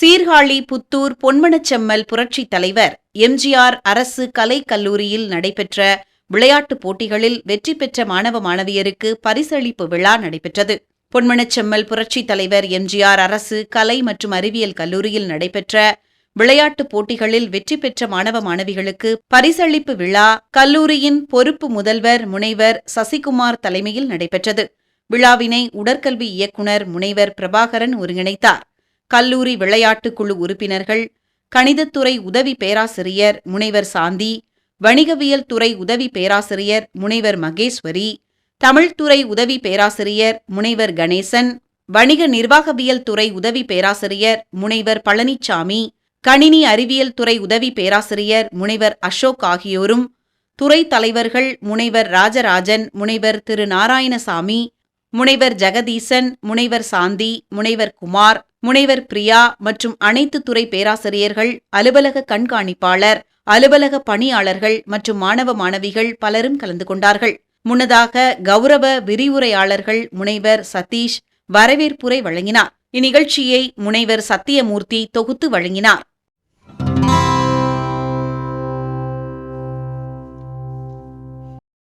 சீர்காழி புத்தூர் பொன்மனச்செம்மல் புரட்சித் தலைவர் எம்ஜிஆர் அரசு கலைக் கல்லூரியில் நடைபெற்ற விளையாட்டுப் போட்டிகளில் வெற்றி பெற்ற மாணவ மாணவியருக்கு பரிசளிப்பு விழா நடைபெற்றது. பொன்மனச்செம்மல் புரட்சித் தலைவர் எம்ஜிஆர் அரசு கலை மற்றும் அறிவியல் கல்லூரியில் நடைபெற்ற விளையாட்டுப் போட்டிகளில் வெற்றி பெற்ற மாணவ மாணவிகளுக்கு பரிசளிப்பு விழா கல்லூரியின் பொறுப்பு முதல்வர் முனைவர் சசிகுமார் தலைமையில் நடைபெற்றது. விழாவினை உடற்கல்வி இயக்குனர் முனைவர் பிரபாகரன் ஒருங்கிணைத்தார். கல்லூரி விளையாட்டுக் குழு உறுப்பினர்கள் கணிதத்துறை உதவி பேராசிரியர் முனைவர் சாந்தி வணிகவியல் துறை உதவி பேராசிரியர் முனைவர் மகேஸ்வரி தமிழ்துறை உதவி பேராசிரியர் முனைவர் கணேசன் வணிக நிர்வாகவியல் துறை உதவி பேராசிரியர் முனைவர் பழனிச்சாமி கணினி அறிவியல் துறை உதவி பேராசிரியர் முனைவர் அசோக் ஆகியோரும் துறை தலைவர்கள் முனைவர் ராஜராஜன் முனைவர் திரு நாராயணசாமி முனைவர் ஜெகதீசன் முனைவர் சாந்தி முனைவர் குமார் முனைவர் பிரியா மற்றும் அனைத்து துறை பேராசிரியர்கள் அலுவலக கண்காணிப்பாளர் அலுவலக பணியாளர்கள் மற்றும் மாணவ மாணவிகள் பலரும் கலந்து கொண்டார்கள். முன்னதாக கௌரவ விரிவுரையாளர்கள் முனைவர் சதீஷ் வரவேற்புரை வழங்கினார். இந்நிகழ்ச்சியை முனைவர் சத்தியமூர்த்தி தொகுத்து வழங்கினார்.